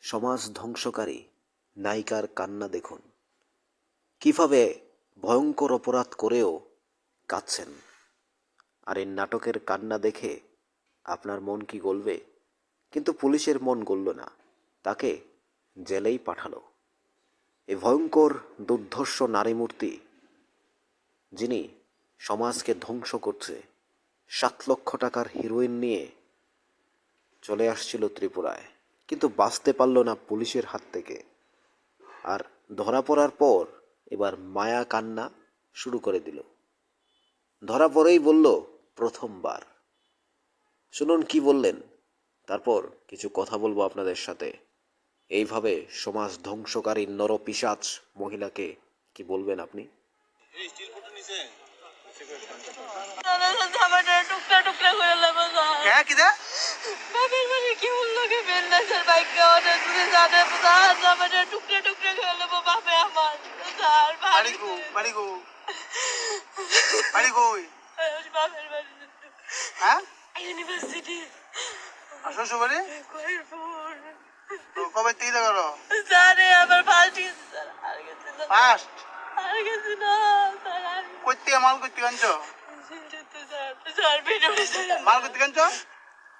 সমাজ ধ্বংসকারী নায়িকার কান্না দেখুন। কীভাবে ভয়ঙ্কর অপরাধ করেও কাঁদছেন। আর এই নাটকের কান্না দেখে আপনার মন কি গলবে? কিন্তু পুলিশের মন গলল না, তাকে জেলেই পাঠালো। এই ভয়ঙ্কর, দুর্ধর্ষ নারী মূর্তি যিনি সমাজকে ধ্বংস করছে, সাত লক্ষ টাকার হিরোইন নিয়ে চলে আসছিল ত্রিপুরায়। কিন্তু বাঁচতে পারল না পুলিশের হাত থেকে। আর ধরা পড়ার পর এবার মায়া কান্না শুরু করে দিল। ধরা পড়েই বলল প্রথমবার। শুনুন কি বললেন। তারপর কিছু কথা বলব আপনাদের সাথে। এইভাবে সমাজ ধ্বংসকারী নরপিসাচ মহিলাকে কি বলবেন আপনি? হ্যাঁ কিদা বাপের বাড়ি কি উল্লোকে বেলনা স্যার বাইক গাওয়াটা তুমি জানে স্যার জামাটা টুকরা টুকরা করে লেবো বাপে আমার। স্যার বাড়ি গো বাড়ি গো। বাড়ি কই বাপের বাড়ি হ্যাঁ? ইউনিভার্সিটি। আর শ্বশুর বাড়ি? কয়েরপুর তো কবে তিন করো স্যার আমার ফার্স্ট গেছে স্যার আর গেছে না। ফার্স্ট? আর গেছে না স্যার কইতে মাল কইতে স্যার মাল কইতে শিলচুত্তে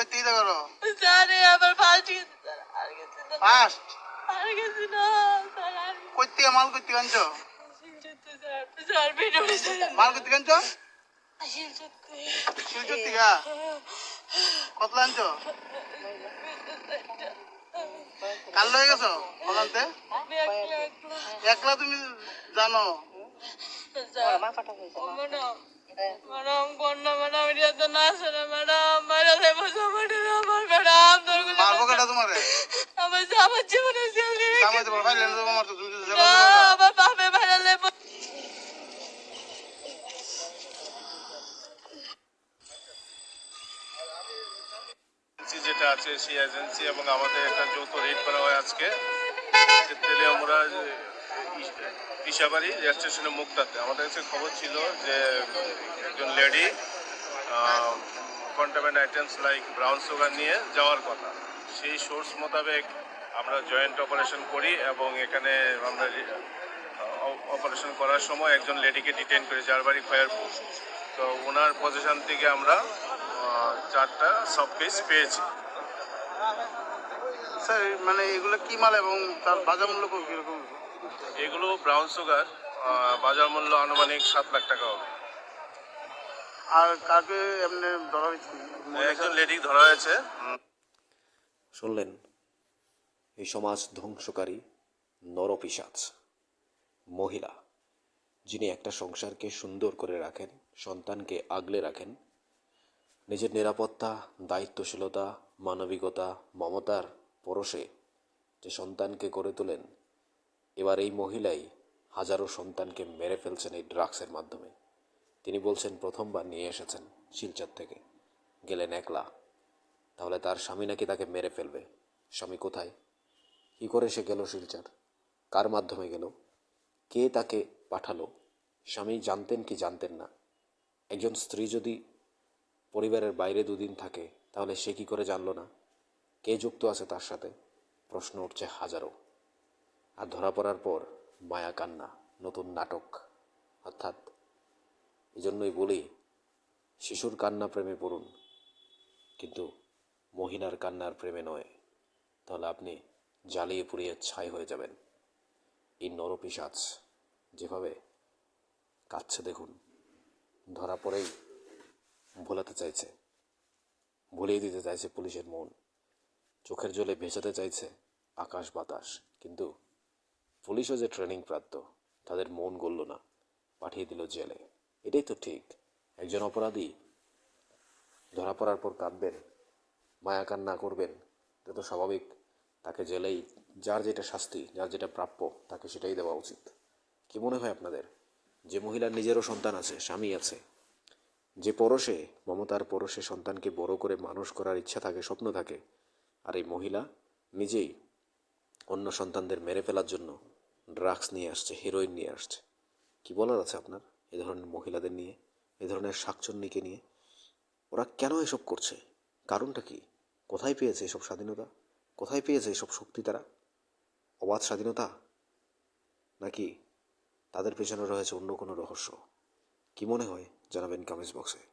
তো কবে তিন করো স্যারে আমার ফার্স্ট গেছে স্যার। আর গেছে না। ফার্স্ট আর গেছে না স্যার আর কইতে মাল কইতে স্যার স্যার মাল কইতে শিলচুত্তে শিলচর থেকে কত লাঞ্চ কাল লয়ে গেছো আমি একলা তুমি জানো। স্যার ম্যাডাম ম্যাডাম কন্যা ম্যাডাম এটা তো না শোনে ম্যাডাম মারা দেবো জামাটা আমার ম্যাডাম তোরগুলো মারবো কেটা তোমারে? আমার জামার জীবনে চলে জামাই তোমার ফাইলে দেবো মারতো তুমি তো জেলে না যাবে। আমার বাপে ভাড়া লেবো যেটা আছে সেই এজেন্সি এবং আমাদের একটা যৌথ রেড করা হয় আজকে। যে তেলিয়ামুড়া ইসাবাড়ি রেল স্টেশনের মুক্তাতে আমাদের কাছে খবর ছিল যে একজন lady condiment items like brown sugar নিয়ে যাওয়ার কথা। সেই সোর্স মোতাবেক আমরা জয়েন্ট অপারেশন করি এবং এখানে আমরা অপারেশন করার সময় একজন লেডিকে ডিটেন করি, যার বাড়ি খয়ারপুর। তো ওনার পজিশন থেকে আমরা চারটা সব পিস পেয়েছি। স্যার মানে এগুলো কি মাল এবং তার বাজার মূল্য কীরকম? এগুলো ব্রাউন সুগার বাজার মূল্য আনুমানিক সাত লাখ টাকা হবে। আর কাকে এমনি ধরা হয়েছে? একজন লেডি ধরা হয়েছে। শুনলেন? এই সমাজ ধ্বংসকারী নরপিসাচ মহিলা যিনি একটা সংসারকে সুন্দর করে রাখেন সন্তানকে আগলে রাখেন নিজের নিরাপত্তা দায়িত্বশীলতা মানবিকতা মমতার পরশে যে সন্তানকে গড়ে তোলেন এবার এই মহিলাই হাজারো সন্তানকে মেরে ফেলছেন এই ড্রাগসের মাধ্যমে। তিনি বলছেন, প্রথমবার নিয়ে এসেছেন শিলচর থেকে। গেলেন একলা। তাহলে তার স্বামী নাকি তাকে মেরে ফেলবে? স্বামী কোথায়? কী করে সে গেল শিলচর? কার মাধ্যমে গেল? কে তাকে পাঠালো? স্বামী জানতেন কি জানতেন না। একজন স্ত্রী যদি পরিবারের বাইরে দুদিন থাকে, তাহলে সে কি করে জানলো না? কে যুক্ত আছে তার সাথে? প্রশ্ন উঠছে হাজারো। আর ধরা পড়ার পর মায়া কান্না, নতুন নাটক। অর্থাৎ এই জন্যই বলি, শিশুর কান্না প্রেমে পড়ুন। কিন্তু মহিলার কান্নার প্রেমে নয়, তাহলে আপনি জ্বালিয়ে পুড়িয়ে ছাই হয়ে যাবেন। এই নরপিসাচ যেভাবে কাচ্ছে দেখুন, ধরা পড়েই ভোলাতে চাইছে, ভুলিয়ে দিতে চাইছে পুলিশের মন, চোখের জলে ভেসাতে চাইছে আকাশ বাতাস। কিন্তু পুলিশও যে ট্রেনিং প্রাপ্ত, তাদের মন গলল না, পাঠিয়ে দিল জেলে। এটাই তো ঠিক। একজন অপরাধী ধরা পড়ার পর কাঁদবেন, মায়া কান্না করবেন, এটা তো স্বাভাবিক। তাকে জেলেই যার যেটা শাস্তি, যার যেটা প্রাপ্য, তাকে সেটাই দেওয়া উচিত। কি মনে হয় আপনাদের? যে মহিলার নিজেরও সন্তান আছে, স্বামী আছে, যে পরশে, মমতার পরশে সন্তানকে বড় করে মানুষ করার ইচ্ছা থাকে, স্বপ্ন থাকে, আর এই মহিলা নিজেই অন্য সন্তানদের মেরে ফেলার জন্য ড্রাগস নিয়ে আসছে, হিরোইন নিয়ে আসছে। কি বলার আছে আপনার? এ ধরনের মহিলাদের নিয়ে, এ ধরনের শাকচন্নিকে নিয়ে? ওরা কেন এসব করছে? কারণটা কি? কোথায় পেয়েছে এসব স্বাধীনতা? কোথায় পেয়েছে এসব শক্তি তারা? অবাধ স্বাধীনতা? নাকি তাদের পেছনে রয়েছে অন্য কোনো রহস্য? কি মনে হয় জানাবেন কমেন্টস বক্সে।